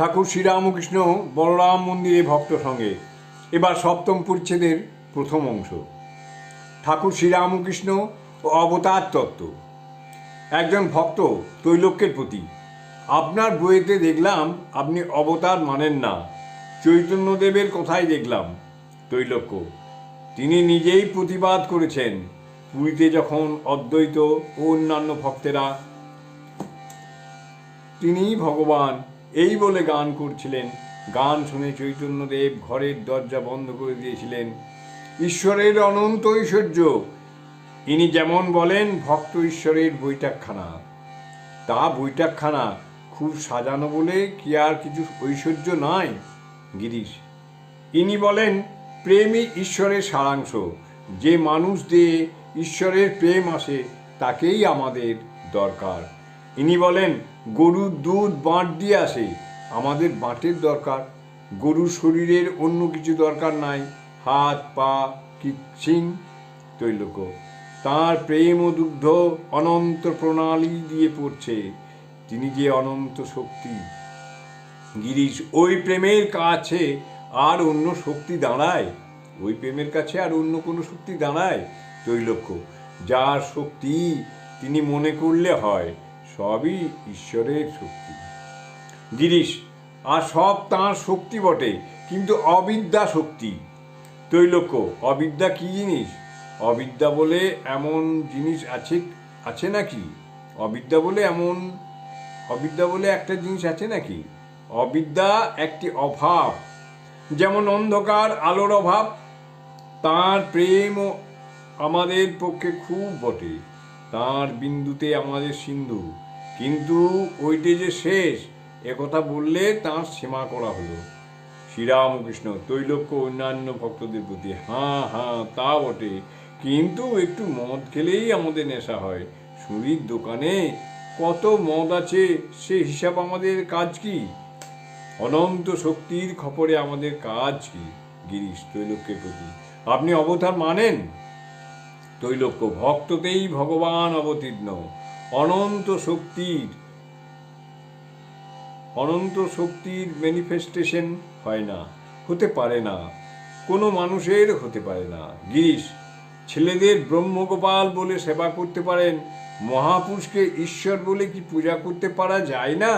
ঠাকুর শ্রীরামকৃষ্ণ বলরাম মন্দিরে ভক্ত সঙ্গে। এবার সপ্তম পরিচ্ছেদের প্রথম অংশ। ঠাকুর শ্রীরামকৃষ্ণ ও অবতার তত্ত্ব। একজন ভক্ত তৈলক্যের প্রতি। আপনার বইয়েতে দেখলাম আপনি অবতার মানেন না। চৈতন্যদেবের কথাই দেখলাম তৈলক্য তিনি নিজেই প্রতিবাদ করেছেন পুরীতে যখন অদ্বৈত ও অন্যান্য ভক্তেরা। তিনিই ভগবান এই বলে গান করছিলেন। গান শুনে চৈতন্যদেব ঘরের দরজা বন্ধ করে দিয়েছিলেন। ঈশ্বরের অনন্ত ঐশ্বর্য। ইনি যেমন বলেন, ভক্ত ঈশ্বরের বৈঠকখানা। তা বৈঠকখানা খুব সাজানো বলে কি আর কিছু ঐশ্বর্য নয় গিরিশ, ইনি বলেন, প্রেমই ঈশ্বরের সারাংশ। যে মানুষ দিয়ে ঈশ্বরের প্রেম আসে, তাকেই আমাদের দরকার। ইনি বলেন গরুর দুধ, বাঁট দিয়ে আসে। আমাদের বাঁটের দরকার। গরুর শরীরের অন্য কিছু দরকার নাই। হাত, পা, কি সিং তৈলক তাঁর প্রেম ও দুগ্ধ অনন্ত প্রণালী দিয়ে পড়ছে। তিনি যে অনন্ত শক্তি। গিরিশ, ওই প্রেমের কাছে আর অন্য শক্তি দাঁড়ায়। ওই প্রেমের কাছে আর অন্য কোনো শক্তি দাঁড়ায়। তৈলক্য, যার শক্তি তিনি মনে করলে হয় সবই ঈশ্বরের শক্তি। গিরিশ, আর সব তাঁর শক্তি বটে, কিন্তু অবিদ্যা শক্তি। তৈলক্য, অবিদ্যা কি জিনিস? অবিদ্যা বলে এমন জিনিস আছে আছে নাকি? অবিদ্যা বলে এমন, অবিদ্যা বলে একটা জিনিস আছে নাকি? অবিদ্যা একটি অভাব, যেমন অন্ধকার আলোর অভাব, তার প্রেম আমাদের পক্ষে খুব বটে। তার বিন্দুতে আমাদের সিন্ধু কিন্তু ওইটে যে শেষ একথা বললে তার সীমা করা হলো। শ্রীরামকৃষ্ণ তৈলক্য অন্যান্য ভক্তদের প্রতি হ্যাঁ হ্যাঁ তা বটে, কিন্তু একটু মদ খেলেই আমাদের নেশা হয়। সুরির দোকানে কত মদ আছে, সে হিসাব আমাদের কাজ কি? অনন্ত শক্তির খপরে আমাদের কাজ কি? গিরিশ তৈলক্যের প্রতি, আপনি অবতার মানেন? তৈলক্য ভক্ততেই ভগবান অবতীর্ণ। অনন্ত শক্তির অনন্ত শক্তির ম্যানিফেস্টেশন হয় না, হতে পারে না, কোনো মানুষের হতে পারে না গিরিশ, ছেলেদের ব্রহ্মগোপাল বলে সেবা করতে পারেন, মহাপুরুষকে ঈশ্বর বলে কি পূজা করতে পারা যায় না।